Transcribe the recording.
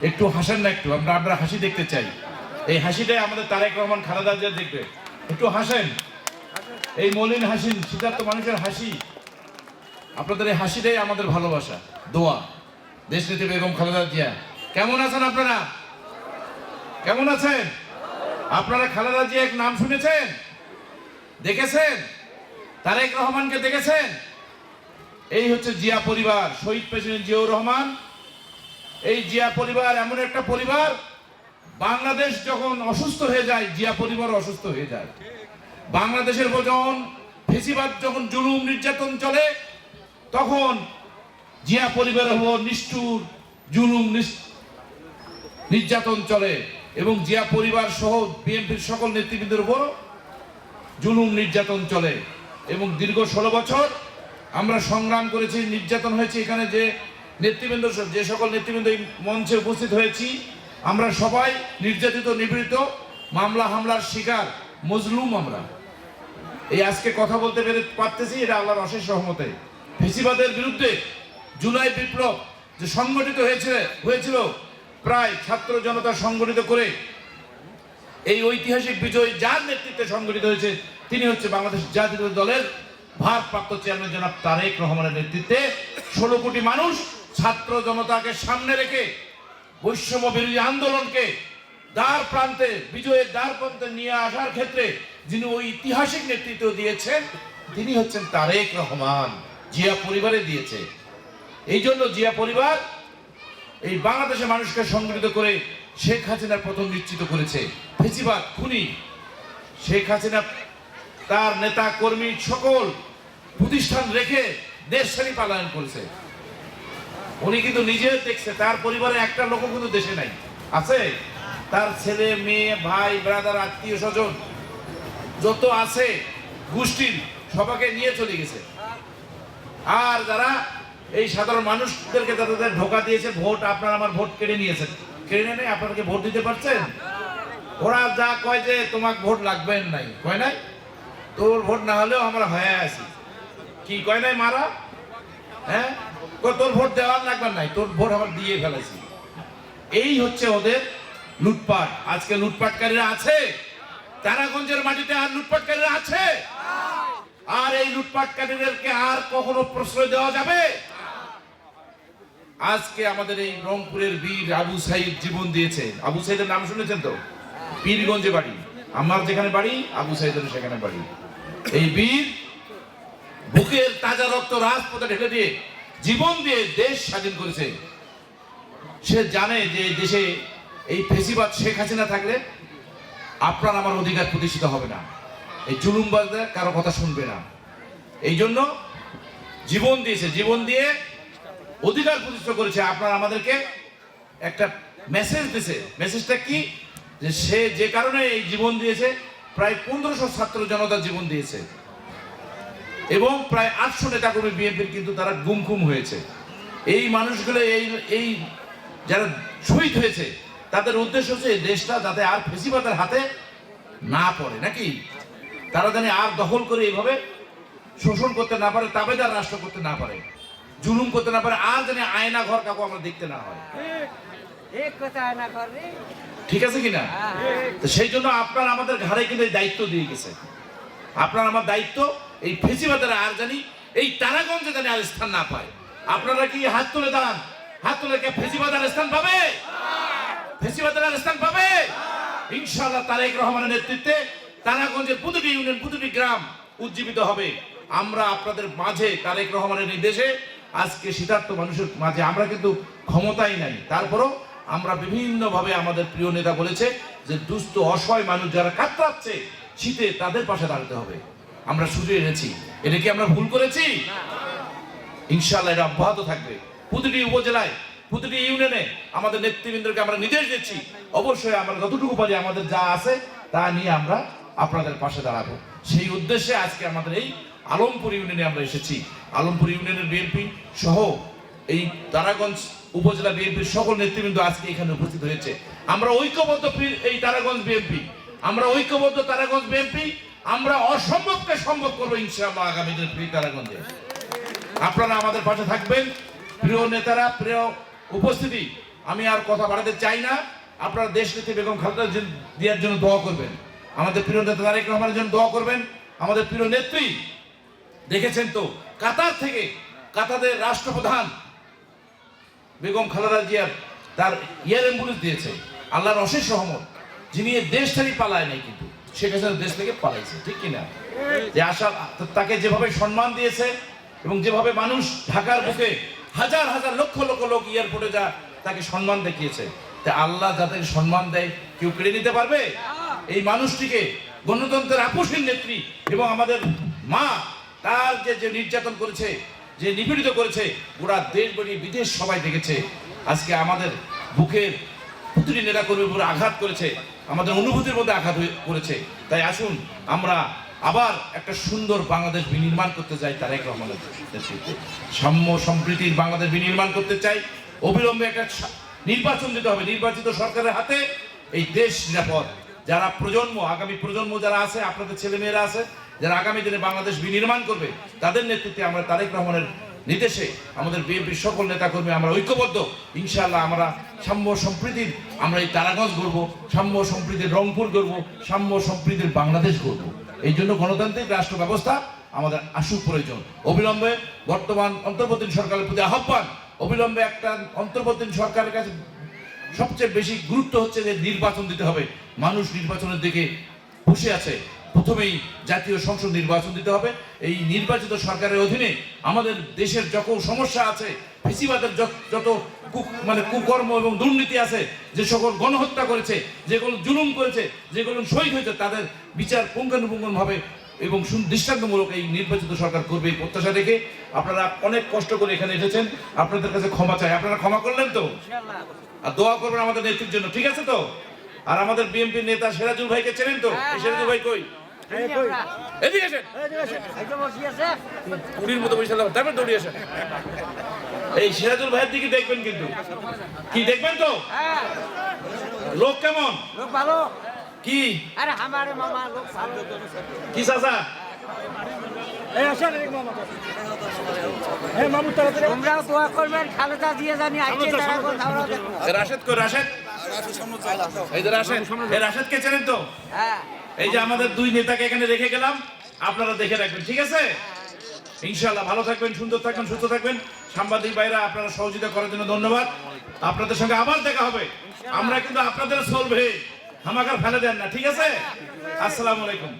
একটু হাসেন না একটু, আমরা আমরা হাসি দেখতে চাই। এই হাসিটাই আমাদের তারেক রহমান, খালেদা জিয়া দেখবে। একটু হাসেন। এই মলিন হাসি, সিদ্ধার্থ মানুষের হাসি। আপনাদের এই হাসিটাই আমাদের ভালোবাসা, দোয়া। দেশ নেত্রী বেগম খালেদা জিয়া। কেমন আছেন আপনারা? কেমন আছেন? আপনারা খালেদা জিয়া এক নাম শুনেছেন? দেখেছেন? তারেক রহমানকে দেখেছেন? এই হচ্ছে জিয়া পরিবার, শহীদ প্রেসিডেন্ট জিয়াউর রহমান এই জিয়া পরিবার এমন একটা পরিবার, বাংলাদেশ যখন অসুস্থ হয়ে যায়, জিয়া পরিবার অসুস্থ হয়ে যায়। বাংলাদেশের যখন ফেসিবাদ যখন জুলুম নির্যাতন চলে, তখন জিয়া পরিবারের উপর নিষ্ঠুর জুলুম নির্যাতন চলে এবং জিয়া পরিবার সহ বিএনপির সকল নেতৃবৃন্দের উপর জুলুম, নির্যাতন চলে এবং দীর্ঘ ষোলো বছর আমরা সংগ্রাম করেছি, নির্যাতন হয়েছে এখানে যে নেতৃবৃন্দ যে সকল নেতৃবৃন্দ এই মঞ্চে উপস্থিত হয়েছি, আমরা সবাই নির্যাতিত, নিপীড়িত, মামলা, হামলার শিকার, মজলুম আমরা। এই আজকে কথা বলতে পেরে পারতেছি, এটা আল্লাহর অশেষ রহমতে। ফেসিবাদের বিরুদ্ধে জুলাই বিপ্লব যে সংগঠিত হয়েছে হয়েছিল প্রায় ছাত্র জনতা সংগঠিত করে, এই ঐতিহাসিক বিজয় যার নেতৃত্বে সংগঠিত হয়েছে, তিনি হচ্ছে বাংলাদেশ জাতীয় দলের ভারপ্রাপ্ত চেয়ারম্যান জনাব তারেক রহমানের নেতৃত্বে ষোলো কোটি মানুষ ছাত্র জনতাকে সামনে রেখে বৈষম্য বিরোধী আন্দোলনকে দ্বার প্রান্তে, বিজয়ের দ্বার প্রান্তে নিয়ে আসার ক্ষেত্রে যিনি ওই ঐতিহাসিক নেতৃত্ব দিয়েছেন, তিনি হচ্ছেন তারেক রহমান। জিয়া পরিবারে দিয়েছে। এই জন্য জিয়া পরিবার এই বাংলাদেশের মানুষকে সংগঠিত করে শেখ হাসিনার পতন নিশ্চিত করেছে। ফেসিবাদ, খুনি। শেখ হাসিনা, তার নেতা কর্মী সকল প্রতিষ্ঠান রেখে দেশ ছেড়ে পালায়ন করেছে। উনি কিন্তু নিজে দেখছে, তার পরিবারে একটা লোক কিন্তু দেশে নাই। আছে? তার ছেলে, মেয়ে, ভাই ব্রাদার আত্মীয়, স্বজন, যত আছে, গোষ্ঠীর সবাকে নিয়ে চলে গেছে। আর যারা এই সাধারণ মানুষদেরকে তাদের ধোকা দিয়েছে, ভোট আপনার আমার ভোট কেড়ে নিয়েছেন। কেড়ে নাই? আপনাকে ভোট দিতে পারছেন? ওরা যা কয় যে তোমার ভোট লাগবে নাই। কয় নাই? তোর ভোট না হলেও আমরা হয়ে আছি। কি কয় নাই মারা? হ্যাঁ? তোর ভোট দেওয়ার লাগবে নাই, তোর ভোট আবার দিয়ে ফেলেছি এই হচ্ছে ওদের লুটপাট। আজকে লুটপাটকারীরা আছে? তারাগঞ্জের মাটিতে আর লুটপাটকারীরা আছে? আর এই লুটপাটকারীদেরকে আর কখনো প্রশ্রয় দেওয়া যাবে? আজকে আমাদের এই রংপুরের বীর আবু সাইদ জীবন দিয়েছে। আবু সাইদের নাম শুনেছেন তো? পীরগঞ্জে বাড়ি। আমার যেখানে বাড়ি, আবু সাইদের সেখানে বাড়ি। এই বীর বুকের তাজা রক্ত রাজপথে ঢেলে দিয়ে জীবন দিয়ে দেশ স্বাধীন করেছে। সে জানে যে দেশে এই ফেসিবাদ শেখ হাসিনা থাকলে আপনার আমার অধিকার প্রতিষ্ঠিত হবে না। এই জুলুমবাজদের কারও কথা শুনবে না। এই জন্য জীবন দিয়েছে। জীবন দিয়ে অধিকার প্রতিষ্ঠা করেছে। আপনার আমাদেরকে একটা মেসেজ দিয়েছে মেসেজটা কি? যে সে যে কারণে এই জীবন দিয়েছে, প্রায় পনেরোশো ছাত্র জনতা জীবন দিয়েছে। এবং প্রায় আটশো নেতাকর্মী বিএনপির কিন্তু তারা গুমখুম হয়েছে। এই মানুষগুলো এই এই যারা শহীদ হয়েছে তাদের উদ্দেশ্য হচ্ছে এই দেশটা যাতে আর ফেসিবাদের হাতে না পড়ে নাকি? তারা জানে আর দখল করে এইভাবে শোষণ করতে না পারে তাবেদার রাষ্ট্র করতে না পারে জুলুম করতে না পারে আর জানি আয়না ঘর কাকু আমরা দেখতে না হয়। ঠিক আছে কিনা? সেই জন্য আপনার আমাদের ঘাড়ে কিন্তু দায়িত্ব দিয়ে গেছে আপনার আমার দায়িত্ব এই ফেসিবাদের আর জানি, এই তারাগঞ্জে জানি আর স্থান না পায়। আপনারা কি হাত তুলে দাঁড়ান? হাত তুলে কে ফেসিবাদের স্থান পাবে? ফেসিবাদের আর স্থান পাবে? ইনশাআল্লাহ তারেক রহমানের নেতৃত্বে তারাগঞ্জের প্রতিটি ইউনিয়ন প্রতিটি গ্রাম উজ্জীবিত হবে। আমরা আপনাদের মাঝে, তারেক রহমানের নির্দেশে, আজকে শীতার্থ মানুষের মাঝে আমরা কিন্তু ক্ষমতাই নাই। তারপরও আমরা বিভিন্নভাবে আমাদের প্রিয় নেতা বলেছে যে, দুস্থ, অসহায় মানুষ যারা কাতরাচ্ছে, শীতে তাদের পাশে দাঁড়াতে হবে। আমরা সুযোগ এনেছি। এটা কি আমরা ভুল করেছি? ইনশাল্লাহ এটা অব্যাহত থাকবে। প্রতিটি উপজেলায়, প্রতিটি ইউনিয়নে আমাদের নেতৃবৃন্দকে আমরা নির্দেশ দিচ্ছি। অবশ্যই আমরা যতটুকু পারি আমাদের যা আছে, তা নিয়ে আমরা আপনাদের পাশে দাঁড়াবো। সেই উদ্দেশ্যে আজকে আমাদের এই আলমপুর ইউনিয়নে আমরা এসেছি। আলমপুর ইউনিয়নের বিএনপি সহ এই তারাগঞ্জ উপজেলা বিএনপির সকল নেতৃবৃন্দ আজকে এখানে উপস্থিত হয়েছে। আমরা ঐক্যবদ্ধ এই তারাগঞ্জ বিএনপি আমরা ঐক্যবদ্ধ তারাগঞ্জ বিএনপি আমরা অসম্ভবকে সম্ভব করব ইনশাআল্লাহ আগামী দিন প্রিয় তারাগঞ্জে আপনারা আমাদের পাশে থাকবেন। প্রিয় নেতারা, প্রিয় উপস্থিতি, আমি আর কথা বাড়াতে চাই না। আপনারা দেশ নেত্রী বেগম খালেদা জি- জিয়ার জন্য দোয়া করবেন। আমাদের প্রিয় নেতা তারেক রহমানের জন্য দোয়া করবেন। আমাদের প্রিয় নেত্রী, দেখেছেন তো, কাতার থেকে কাতারের রাষ্ট্রপ্রধান বেগম খালেদা জিয়ার তার ইয়ার অ্যাম্বুলেন্স দিয়েছে। আল্লাহর অশেষ রহমত, যিনি দেশ থেকে পালায় নাই কিন্তু। শেখ হাসিনা দেশ থেকে পালাইছে, ঠিক কিনা যে আশা, তাকে যেভাবে সম্মান দিয়েছে এবং যেভাবে মানুষ ঢাকার বুকে হাজার হাজার লক্ষ লক্ষ লোক এয়ারপোর্টে যা তাকে সম্মান দেখিয়েছে, তা আল্লাহ যাদের সম্মান দেয়, কেউ কেড়ে নিতে পারবে? এই মানুষটিকে গণতন্ত্রের আপোষহীন নেত্রী এবং আমাদের মা, তার যে যে নির্যাতন করেছে, যে নিপীড়িত করেছে, গোটা দেশ বলি বিদেশ সবাই দেখেছে। আজকে আমাদের বুকের প্রতিটি নেতা কর্মীর উপরে আঘাত করেছে। আমাদের অনুভূতির মধ্যে আঘাত করেছে তাই আসুন, আমরা আবার একটা সুন্দর বাংলাদেশ বিনির্মাণ করতে চাই, তারেক রহমানের সাম্য সম্প্রীতির বাংলাদেশ বিনির্মাণ করতে চাই। অবিলম্বে একটা নির্বাচন দিতে হবে। নির্বাচিত সরকারের হাতে এই দেশ নিরাপদ। যারা প্রজন্ম, আগামী প্রজন্ম যারা আছে, আপনাদের ছেলেমেয়েরা আছে, যারা আগামী দিনে বাংলাদেশ বিনির্মাণ করবে, তাদের নেতৃত্বে আমরা তারেক রহমানের নির্দেশে আমাদের বিএনপির সকল নেতাকর্মী আমরা ঐক্যবদ্ধ। ইনশাআল্লাহ আমরা সাম্য সম্প্রীতির, আমরা এই তারাগঞ্জ গড়ব, সাম্য সম্প্রীতির রংপুর গড়ব, সাম্য সম্প্রীতির বাংলাদেশ গড়ব। এই জন্য গণতান্ত্রিক রাষ্ট্র ব্যবস্থা আমাদের আশু প্রয়োজন। অবিলম্বে বর্তমান অন্তর্বর্তী সরকারের প্রতি আহ্বান, অবিলম্বে একটা অন্তর্বর্তী সরকারের কাছে সবচেয়ে বেশি গুরুত্ব হচ্ছে যে নির্বাচন দিতে হবে। মানুষ নির্বাচনের দিকে বসে আছে। প্রথমেই জাতীয় সংসদ নির্বাচন দিতে হবে। এই নির্বাচিত সরকারের অধীনে আমাদের দেশের যত সমস্যা আছে ফেসিবাদের যত- মানে কুকর্ম এবং দুর্নীতি আছে যে সকল গণহত্যা করেছে যেগুলো জুলুম করেছে যেগুলো শহীদ হয়েছে তাদের বিচার পুঙ্খানুপুঙ্খভাবে এবং সুন- দৃষ্টান্তমূলক এই নির্বাচিত সরকার করবে এই প্রত্যাশা রেখে আপনারা অনেক কষ্ট করে এখানে এসেছেন। আপনাদের কাছে ক্ষমা চাই। আপনারা ক্ষমা করলেন তো? আর দোয়া করবেন আমাদের নেত্রীর জন্য। ঠিক আছে তো? আর আমাদের বিএনপি নেতা সিরাজুল ভাইকে চেনেন তো? হ্যাঁ, সিরাজুল ভাই কই? এদিকে আসেন। মতো বসে তারপর দৌড়িয়ে আসেন। এই সিরাজুল ভাইয়ের দিকে দেখবেন কিন্তু। কি দেখবেন তো? হ্যাঁ, লোক কেমন? লোক ভালো। কি? আরে আমারে মামা লোক ভালো। কি চাচা? তোমরাও দোয়া করবেন খালেদা দিয়ে জানি তারা কথা রাশেদ কই রাশেদ? এই রাশেদ। এই চেনেন তো? হ্যাঁ। এই যে আমাদের দুই নেতাকে এখানে রেখে গেলাম, আপনারা দেখে রাখবেন, ঠিক আছে? ইনশাল্লাহ ভালো থাকবেন, সুন্দর থাকবেন, সুস্থ থাকবেন। সাংবাদিক ভাইরা, আপনারা সহযোগিতা করার জন্য ধন্যবাদ। আপনাদের সঙ্গে আবার দেখা হবে। আমরা কিন্তু আপনাদের চলবে হামাকার ফেলে দেন না, ঠিক আছে? আসসালামু আলাইকুম।